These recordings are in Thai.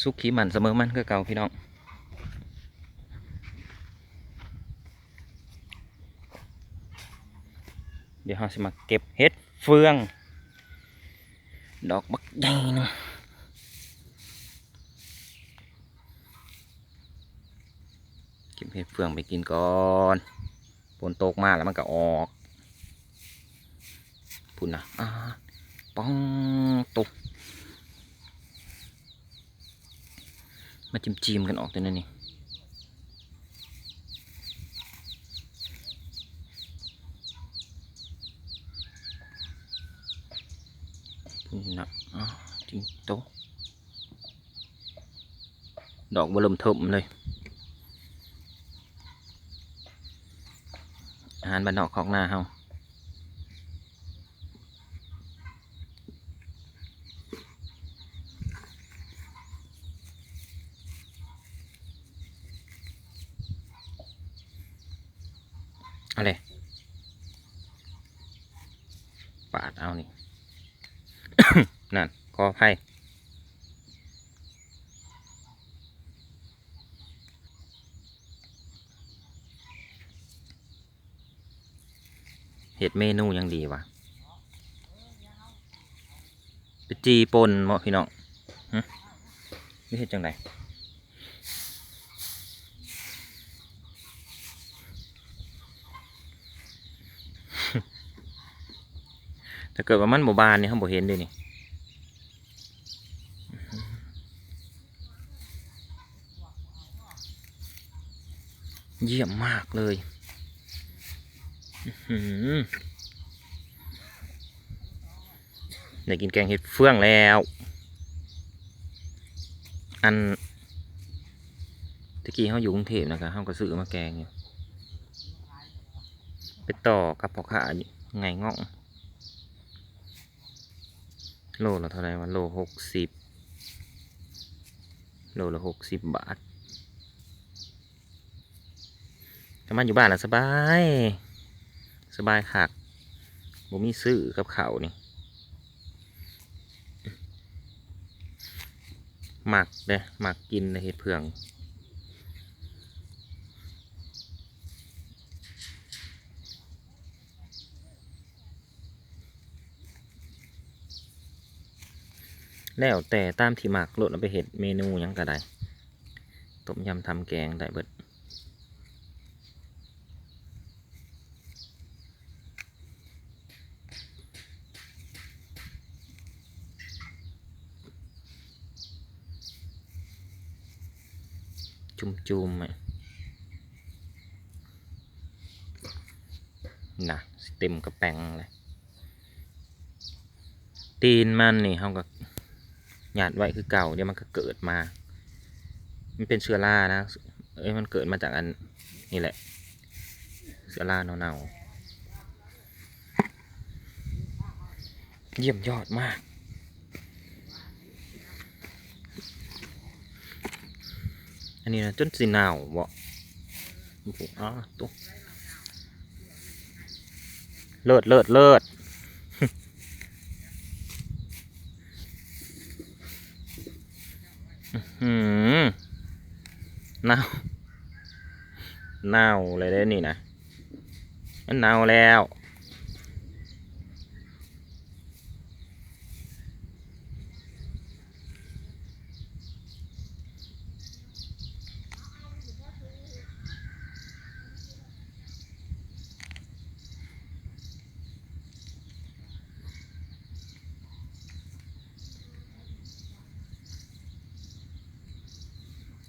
สุขีมันเสมอมันคือเก่าพี่น้องเดี๋ยวเราจะมาเก็บเห็ดเฟือง ดอกบักใหญ่เนาะเก็บเห็ดเฟืองไปกินก่อนฝนตกมาแล้วมันก็ออกพุ่นนะอ่าป้องตก มาจิ้มจิมๆกันออกตัวนั่นนี่พุ่นนะอ่าจริงโตะดอกบเริ่มเทิมเลยอาหารบ้านนอกของหน้าเฮา อะไรปาดเอานี่ นั่นขออภัยเห็ดเมนูยังดีวะไปจีปนเหมาะพี่น้องหึนี่เห็ดจังได ถ้าเกิดว่ามันหมู่บานเนี่ยเขาบ่เห็นเลยนี่เยี่ยมมากเลยหือได้กินแกงเห็ดเฟื่องแล้ว อันตะกี้เขาอยู่กรุงเทพนะครับเขาก็ซื้อมาแกงอยู่ไปต่อกับพ่อค้าไงง่อง โลละเท่าไหร่วะโลหกสิบโลละหกสิบบาทถ้ามันอยู่บ้านละสบาย สบายคักบ่มีซื้อกับเขานี่หมักเด้หมักกินในเห็ดเผือง แล้วแต่ตามที่หมักโหลดเอาไปเห็ดเมนูยังก็ได้ต้มยำทำแกงได้เบิดจุ่มจุ่มๆน่ะสิเต็มกระแปงเลยตีนมันนี่เขาก็ หยาดไว้คือเก่าเดี๋ยวมันก็เกิดมา มันเป็นเชื้อรานะ เอ้ยมันเกิดมาจากอันนี่แหละ เชื้อราเน่าๆเยี่ยมยอดมาก อันนี้นะจนสีหนาวบ่โอ้โหอ๋อตุ๊เลิศเลิศเลิศ หืมเน่าเน่าเลยได้นี่นะ มันเน่าแล้ว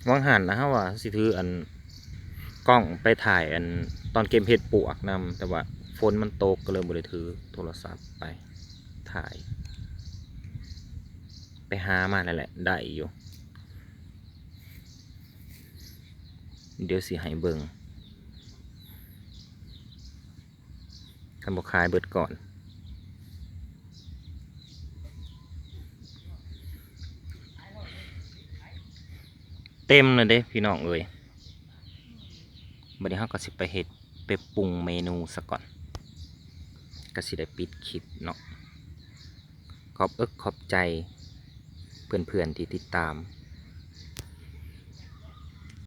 วังหันนะฮะว่าสิถืออันกล้องไปถ่ายอันตอนเกมเพชรปวกนำแต่ว่าฝนมันตกก็เลยบ่ได้ถือโทรศัพท์ไปถ่าย ไปหามาแล้วแหละ ได้อยู่ เดี๋ยวสิให้เบิงคันบกคายเบิดก่อน เต็มเลยเด้พี่น้องเอ้ยบัดนี้เราก็สิไปเห็ดไปปรุงเมนูซะก่อนก็สิได้ปิดคลิปเนาะขอบเอิกขอบใจเพื่อนๆที่ติดตาม